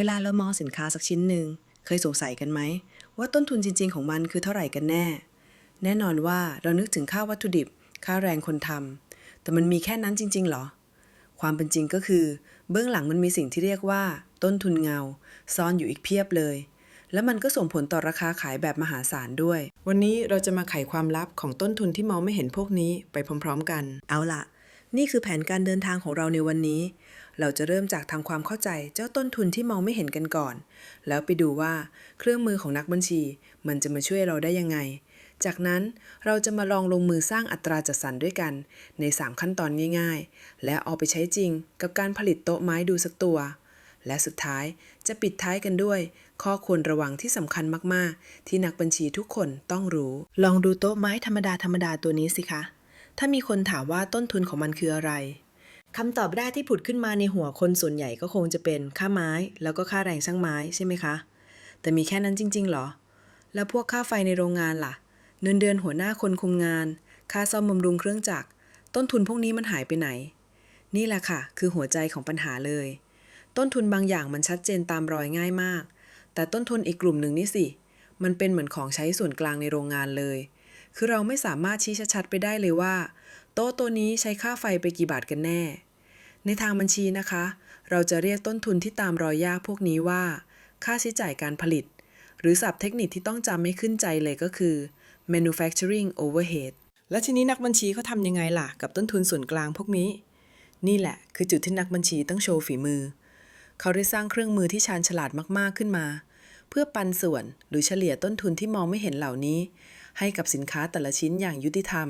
เวลาเรามองสินค้าสักชิ้นหนึ่งเคยสงสัยกันไหม ว่าต้นทุนจริง ๆ ของมันคือเท่าไหร่กันแน่ แน่นอนว่าเรานึกถึงค่าวัตถุดิบ ค่าแรงคนทำแต่มันมีแค่นั้นจริง ๆ หรอ ความเป็นจริงก็คือ เบื้องหลังมันมีสิ่งที่เรียกว่า ต้นทุนเงา ซ่อนอยู่อีกเพียบเลย และมันก็ส่งผลต่อราคาขายแบบมหาศาลด้วย วันนี้เราจะมาไขความลับของต้นทุนที่มองไม่เห็นพวกนี้ไปพร้อม ๆ กัน เอาล่ะ นี่คือแผนการเดินทางของเราในวันนี้ เราจะเริ่มจากทำความเข้าใจเจ้าต้นทุนที่มองไม่เห็นกันก่อน แล้วไปดูว่าเครื่องมือของนักบัญชี มันจะมาช่วยเราได้ยังไง จากนั้นเราจะมาลองลงมือสร้างอัตราจัดสรรด้วยกัน ใน 3 ขั้นตอนง่ายๆ และเอาไปใช้จริงกับการผลิตโต๊ะไม้ดูสักตัว และสุดท้ายจะปิดท้ายกันด้วย ข้อควรระวังที่สำคัญมากๆ ที่นักบัญชีทุกคนต้องรู้ ลองดูโต๊ะไม้ธรรมดาธรรมดาตัวนี้สิคะ ถ้ามีคนถามว่าต้นทุนของมันคืออะไรคำตอบแรกที่ผุดขึ้นมาในหัวคนส่วนใหญ่ก็คงจะเป็นค่าไม้ แล้วก็ค่าแรงช่างไม้ใช่ไหมคะ แต่มีแค่นั้นจริงๆเหรอ แล้วพวกค่าไฟในโรงงานล่ะเงินเดือนหัวหน้าคนคุมงาน ค่าซ่อมบำรุงเครื่องจักร ต้นทุนพวกนี้มันหายไปไหน นี่แหละค่ะ คือหัวใจของปัญหาเลย ต้นทุนบางอย่างมันชัดเจนตามรอยง่ายมาก แต่ต้นทุนอีกกลุ่มหนึ่งนี่สิ มันเป็นเหมือนของใช้ส่วนกลางในโรงงานเลย คือเราไม่สามารถชี้ชัดๆไปได้เลยว่า โต๊ะตัวนี้ใช้ค่าไฟไปกี่บาทกันแน่ ในทางบัญชีนะคะ เราจะเรียกต้นทุนที่ตามรอยยากพวกนี้ว่า ค่าใช้จ่ายการผลิต หรือศัพท์เทคนิคที่ต้องจำไม่ขึ้นใจเลยก็คือ manufacturing overhead และทีนี้นักบัญชีเขาทำยังไงล่ะ กับต้นทุนส่วนกลางพวกนี้ นี่แหละคือจุดที่นักบัญชีต้องโชว์ฝีมือ เขาได้สร้างเครื่องมือที่ชาญฉลาดมากๆขึ้นมา เพื่อปันส่วนหรือเฉลี่ยต้นทุนที่มองไม่เห็นเหล่านี้ ให้กับสินค้าแต่ละชิ้นอย่างยุติธรรม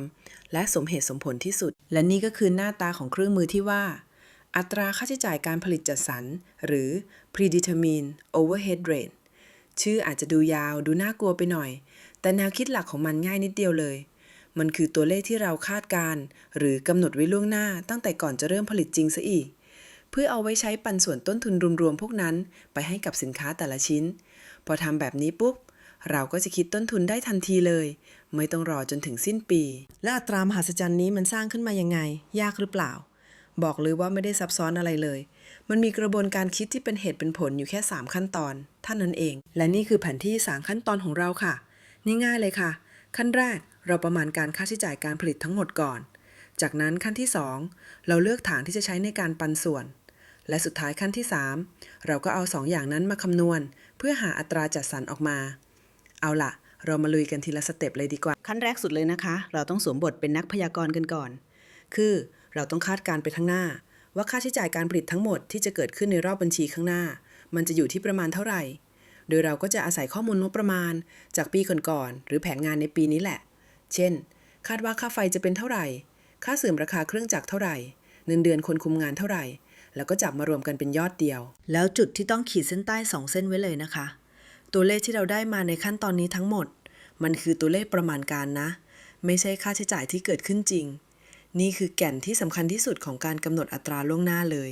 และสมเหตุสมผลที่สุด และนี่ก็คือหน้าตาของเครื่องมือที่ว่า อัตราค่าใช้จ่ายการผลิตจัดสรร หรือ predetermined overhead rate ชื่ออาจจะดูยาวดูน่ากลัวไปหน่อย แต่แนวคิดหลักของมันง่ายนิดเดียวเลย มันคือตัวเลขที่เราคาดการณ์หรือกำหนดไว้ล่วงหน้า ตั้งแต่ก่อนจะเริ่มผลิตจริงซะอีก เพื่อเอาไว้ใช้ปันส่วนต้นทุนรวมๆพวกนั้น ไปให้กับสินค้าแต่ละชิ้น พอทำแบบนี้ปุ๊บ เราก็จะคิดต้นทุนได้ทันทีเลย ไม่ต้องรอจนถึงสิ้นปี และอัตรามหาศจรรย์นี้มันสร้างขึ้นมายังไง ยากหรือเปล่า บอกเลยว่าไม่ได้ซับซ้อนอะไรเลย มันมีกระบวนการคิดที่เป็นเหตุเป็นผลอยู่แค่ 3 ขั้นตอนเท่านั้นเอง และนี่คือแผนที่3ขั้นตอนของเราค่ะ นี่ง่ายเลยค่ะ ขั้นแรกเราประมาณการค่าใช้จ่ายการผลิตทั้งหมดก่อน จากนั้นขั้นที่ 2 เราเลือกฐานที่จะใช้ในการปันส่วน และสุดท้ายขั้นที่ 3 เราก็เอา2อย่างนั้นมาคำนวณ เพื่อหาอัตราจัดสรรออกมา เอาล่ะ เรามาลุยกันทีละสเต็ปเลยดีกว่า ขั้นแรกสุดเลยนะคะ เราต้องสวมบทเป็นนักพยากรณ์กันก่อน คือเราต้องคาดการณ์ไปข้างหน้า ว่าค่าใช้จ่ายการผลิตทั้งหมดที่จะเกิดขึ้นในรอบบัญชีข้างหน้า มันจะอยู่ที่ประมาณเท่าไหร่ โดยเราก็จะอาศัยข้อมูลงบประมาณ จากปีก่อนๆหรือแผนงานในปีนี้แหละ เช่น คาดว่าค่าไฟจะเป็นเท่าไหร่ ค่าเสื่อมราคาเครื่องจักรเท่าไหร่เงินเดือนคนคุมงานเท่าไหร่ แล้วก็จับมารวมกันเป็นยอดเดียว แล้วจุดที่ต้องขีดเส้นใต้2เส้นไว้เลยนะคะ ตัวเลขที่เราได้มาในขั้นตอนนี้ทั้งหมด มันคือตัวเลขประมาณการนะ ไม่ใช่ค่าใช้จ่ายที่เกิดขึ้นจริง นี่คือแก่นที่สำคัญที่สุดของการกำหนดอัตราล่วงหน้าเลย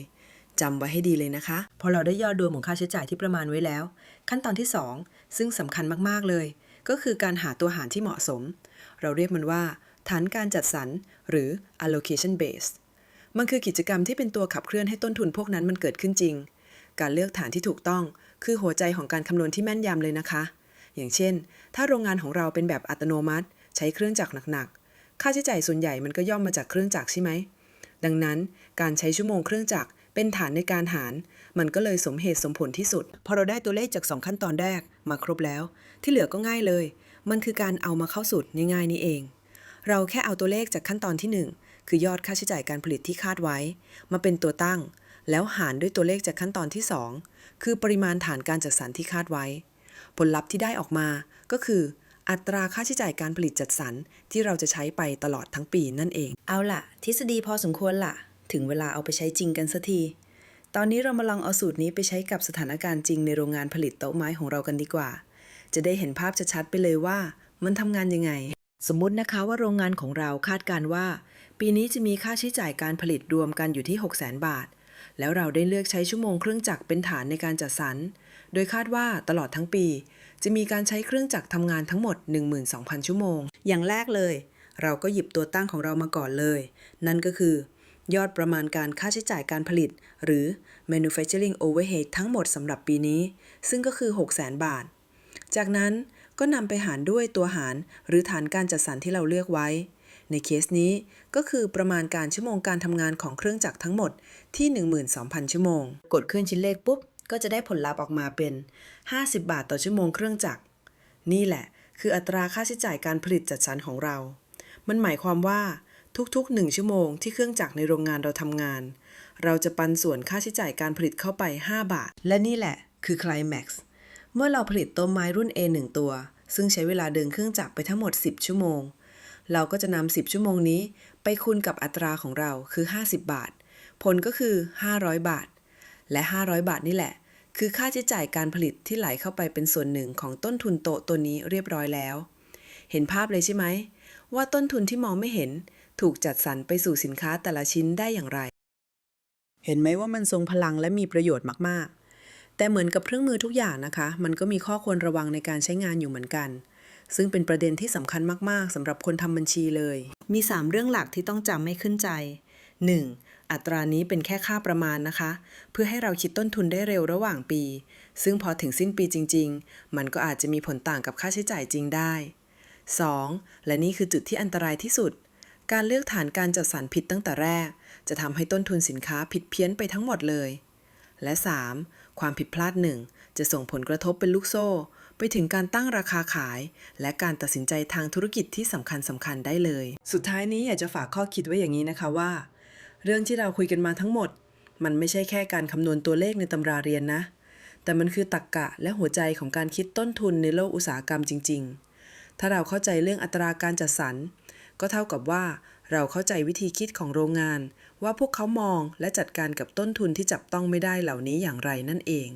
จำไว้ให้ดีเลยนะคะ พอเราได้ยอดรวมของค่าใช้จ่ายที่ประมาณไว้แล้ว ขั้นตอนที่ 2 ซึ่งสำคัญมากๆเลย ก็คือการหาตัวหารที่เหมาะสม เราเรียกมันว่า ฐานการจัดสรรหรือ allocation base มันคือกิจกรรมที่เป็นตัวขับเคลื่อนให้ต้นทุนพวกนั้นมันเกิดขึ้นจริง การเลือกฐานที่ถูกต้อง คือหัวใจของการคำนวณที่แม่นยำเลยนะคะ อย่างเช่น ถ้าโรงงานของเราเป็นแบบอัตโนมัติ ใช้เครื่องจักรหนักๆ ค่าใช้จ่ายส่วนใหญ่มันก็ย่อมมาจากเครื่องจักรใช่ไหม ดังนั้นการใช้ชั่วโมงเครื่องจักรเป็นฐานในการหาร มันก็เลยสมเหตุสมผลที่สุด พอเราได้ตัวเลขจาก 2 ขั้นตอนแรกมาครบแล้ว ที่เหลือก็ง่ายเลย มันคือการเอามาเข้าสูตรง่ายๆนี่เอง เราแค่เอาตัวเลขจากขั้นตอนที่ 1 คือยอดค่าใช้จ่ายการผลิตที่คาดไว้ มาเป็นตัวตั้ง แล้วหารด้วยตัวเลขจากขั้นตอนที่ 2 คือปริมาณฐานการจัดสรรที่คาดไว้ ผลลัพธ์ที่ได้ออกมาก็คือ อัตราค่าใช้จ่ายการผลิตจัดสรรที่เราจะใช้ไปตลอดทั้งปีนั่นเอง เอาล่ะ ทฤษฎีพอสมควรล่ะ ถึงเวลาเอาไปใช้จริงกันสักที ตอนนี้เรามาลองเอาสูตรนี้ไปใช้กับสถานการณ์จริงในโรงงานผลิตโต๊ะไม้ของเรากันดีกว่า จะได้เห็นภาพชัดๆไปเลยว่า มันทำงานยังไง สมมุตินะคะว่าโรงงานของเราคาดการณ์ว่า ปีนี้จะมีค่าใช้จ่ายการผลิตรวมกันอยู่ที่ 6 0 0 0 0 0 บาท แล้วเราได้เลือกใช้ชั่วโมงเครื่องจักรเป็นฐานในการจัดสรร โดยคาดว่าตลอดทั้งปี จะมีการใช้เครื่องจักรทำงานทั้งหมด 12,000 ชั่วโมง อย่างแรกเลย เราก็หยิบตัวตั้งของเรามาก่อนเลย นั่นก็คือ ยอดประมาณการค่าใช้จ่ายการผลิต หรือ manufacturing overhead ทั้งหมดสำหรับปีนี้ ซึ่งก็คือ 600,000 บาท จากนั้นก็นำไปหารด้วยตัวหารหรือฐานการจัดสรรที่เราเลือกไว้ ในเคสนี้ก็คือประมาณการชั่วโมงการทำงานของเครื่องจักรทั้งหมดที่ 12,000 ชั่วโมง กดเครื่องชิ้นเลขปุ๊บ ก็จะได้ผลลัพธ์ออกมาเป็น 50 บาทต่อชั่วโมงเครื่องจักร นี่แหละ คืออัตราค่าใช้จ่ายการผลิตจัดสรรของเรา มันหมายความว่าทุกๆ 1 ชั่วโมงที่เครื่องจักรในโรงงานเราทำงาน เราจะปันส่วนค่าใช้จ่ายการผลิตเข้าไป 5 บาท และนี่แหละ คือ Climax เมื่อเราผลิตต้นไม้รุ่น A 1 ตัว ซึ่งใช้เวลาเดินเครื่องจักรไปทั้งหมด 10 ชั่วโมง เราก็จะนำ10 ชั่วโมงนี้ ไปคูณกับอัตราของเราคือ 50 บาท ผลก็คือ 500 บาท และ 500 บาทนี่แหละ คือค่าใช้จ่ายการผลิตที่ไหลเข้าไปเป็นส่วนหนึ่งของต้นทุนโต๊ะตัวนี้เรียบร้อยแล้ว เห็นภาพเลยใช่ไหม ว่าต้นทุนที่มองไม่เห็น ถูกจัดสรรไปสู่สินค้าแต่ละชิ้นได้อย่างไร เห็นไหมว่ามันทรงพลังและมีประโยชน์มากๆ แต่เหมือนกับเครื่องมือทุกอย่างนะคะ มันก็มีข้อควรระวังในการใช้งานอยู่เหมือนกัน ซึ่งเป็นประเด็นที่สำคัญมาก ๆสำหรับคนทำบัญชีเลย มี 3 เรื่องหลักที่ต้องจำไม่ขึ้นใจ 1. อัตรานี้เป็นแค่ค่าประมาณนะคะ เพื่อให้เราคิดต้นทุนได้เร็วระหว่างปี ซึ่งพอถึงสิ้นปีจริง ๆ มันก็อาจจะมีผลต่างกับค่าใช้จ่ายจริงได้ 2. และนี่คือจุดที่อันตรายที่สุด การเลือกฐานการจัดสรรผิดตั้งแต่แรก จะทำให้ต้นทุนสินค้าผิดเพี้ยนไปทั้งหมดเลย และ 3. ความผิดพลาดหนึ่งจะส่งผลกระทบเป็นลูกโซ่ ไปถึงการตั้งราคาขาย และการตัดสินใจทางธุรกิจที่สำคัญสำคัญได้เลย สุดท้ายนี้อยากจะฝากข้อคิดไว้อย่างนี้นะคะว่า เรื่องที่เราคุยกันมาทั้งหมด มันไม่ใช่แค่การคำนวณตัวเลขในตำราเรียนนะ แต่มันคือตรรกกะและหัวใจของการคิดต้นทุนในโลกอุตสาหกรรมจริง ๆ ถ้าเราเข้าใจเรื่องอัตราการจัดสรรก็เท่ากับว่าเราเข้าใจวิธีคิดของโรงงาน ว่าพวกเขามองและจัดการกับต้นทุนที่จับต้องไม่ได้เหล่านี้อย่างไรนั่นเอง